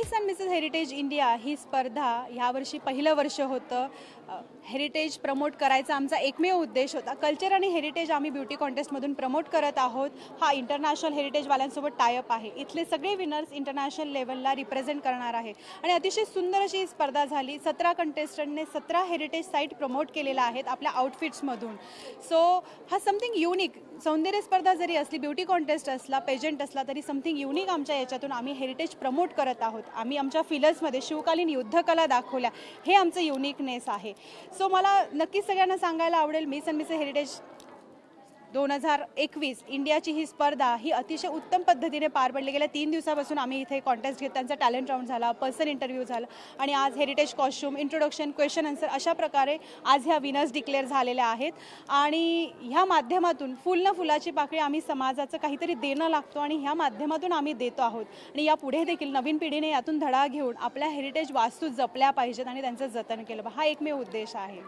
Miss and missus heritage India ही स्पर्धा ह्यावर्षी पहिलं वर्ष होतं. हेरिटेज प्रमोट करायचा आमचा एकमेव उद्देश होता. कल्चर आणि हेरिटेज आम्ही ब्युटी कॉन्टेस्टमधून प्रमोट करत आहोत. हा इंटरनॅशनल हेरिटेजवाल्यांसोबत टायअप आहे. इथले सगळे विनर्स इंटरनॅशनल लेवलला रिप्रेझेंट करणार आहे. आणि अतिशय सुंदर अशी ही स्पर्धा झाली. सतरा कंटेस्टंटने सतरा हेरिटेज साईट प्रमोट केलेल्या आहेत आपल्या आउटफिट्समधून सो हा समथिंग युनिक सौंदर्य स्पर्धा जरी असली ब्युटी कॉन्टेस्ट असला पेजंट असला तरी समथिंग युनिक आमच्या याच्यातून आम्ही हेरिटेज प्रमोट करत आहोत. आम्ही आमच्या फिलर्समध्ये शिवकालीन युद्धकला दाखवल्या. हे आमचं युनिकनेस आहे. सो मला नक्कीच सगळ्यांना सांगायला आवडेल मिस अँड मिस हेरिटेज दोन हजार एकवीस इंडियाची ही स्पर्धा ही अतिशय उत्तम पद्धतीने पार पडली. गेल्या तीन दिवसापासून आम्ही इथे कॉन्टेस्ट घेत त्यांचा टॅलेंट राऊंड झाला पर्सन इंटरव्ह्यू झाला आणि आज heritage costume introduction question answer अशा प्रकारे आज ह्या विनर्स डिक्लेअर झालेल्या आहेत. आणि ह्या माध्यमातून फुल न फुलाची पाकळी आम्ही समाजाचं काहीतरी देणं लागतो आणि ह्या माध्यमातून आम्ही देतो आहोत. आणि यापुढे देखील नवीन पिढीने यातून धडा घेऊन आपल्या हेरिटेज वास्तू जपल्या पाहिजेत आणि त्यांचं जतन केलं. हा एकमेव उद्देश आहे.